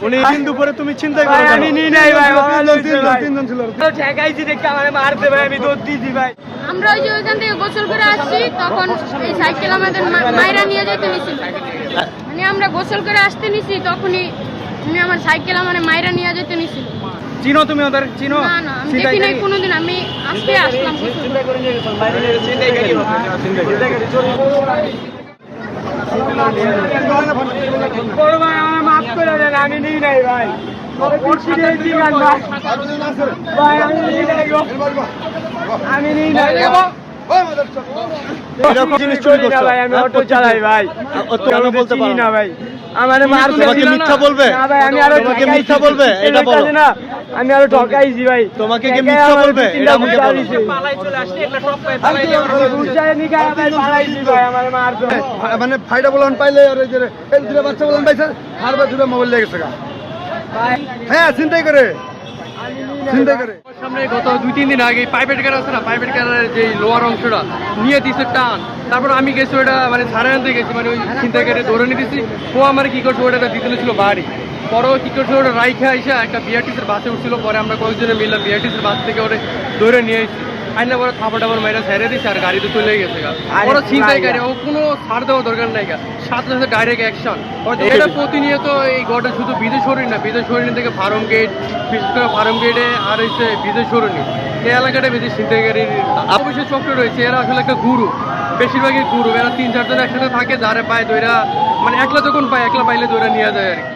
উনি দিন দুপুরে তুমি করো আমি কেন? নিই নাই ভাই তিনজন, তিনজন, তিনজন ছিল তো ঠেকাইছি দেখে আমার মারতে ভাই আমি দৌড় দিয়েছি ভাই আমরা ওই যে ওইখান থেকে গোসল করে আসছি তখন এই সাইকেল আমাদের মা- মায়েরা নিয়ে যেতে নিছিল মানে আমরা গোসল করে আসতে নিছি তখনই আমি আমার সাইকেল আমার মায়েরা নিয়ে যেতে নিছিল চিনো তুমি ওদের চিনো না না আমি দেখি নাই কোনোদিন আমি আজকে আসলাম করে। করে আমি নিই নাই গো। আমি নিই নাই এরকম জিনিস চুরি না করছ ভাই আমি? অটো চালাই ভাই কেন বলতে পারি না? ভাই আমার তুমি মারতে তোমাকে মিথ্যা বলবে? না ভাই আমি আরও তোমাকে ঠকাইছি। মিথ্যা বলবে? এই এটা বলো। লোকটা যে না, আমি আরও ঠকাইছি ভাই তোমাকে কি মিথ্যা বলবে? এটা আমাকে বলো। দিছে। আমি বুঝাই নি গায়ে ভাই পালাইছি ভাই আমার মারতো মানে ফাইটা বলন পাইলে আর এই যে এই দুটো বাচ্চা বলন পাইছে আর বা দুটো মোবাইল লেগেছে গা হ্যাঁ চিন্তাই করে চিন্তাই করে সামনে গত দুই, তিন দিন আগে প্রাইভেট কার আছে না প্রাইভেট যে লোয়ার অংশটা, নিয়ে দিছে টান। তারপর আমি গেছি ওটা মানে সাড়ে আনতে গেছি মানে ওই চিন্তাকারে ধরে নিতেছি ও আমার কি করছে ওটা দিতে ছিল বাড়ি। পরে কি করছে, ওটা রাইখা আইসা একটা বিআরটিসির বাসে উঠছিল, পরে আমরা কয়েকজনে মিললাম বিআরটিসির বাস থেকে ওটা ধরে নিয়ে এসেছি আইনা পরে থাপড় টাপড় মাইরা ছেড়ে দিছে আর গাড়িতে চলে গেছে ওরা চিন্তাই। গাড়ি ও কোনো ছাড় দেওয়ার দরকার নাই সাথে সাথে ডাইরেক্ট অ্যাকশন এটা প্রতিনিয়ত এই গড়টা শুধু বিদেশ সরণি না বিদেশ সরণি থেকে ফার্ম গেট বিশেষ করে ফার্ম গেটে আর হচ্ছে বিদেশ সরণি এই এলাকাটা বেশি ছিনতাইকারীর অবশ্যই চক্র রয়েছে। এরা আসলে একটা গুরু বেশিরভাগই গুরু। এরা তিন চারজন একসাথে থাকে যারা পায় দইরা মানে একলা যখন পায় একলা পাইলে দইরা নিয়ে যায় আর কি।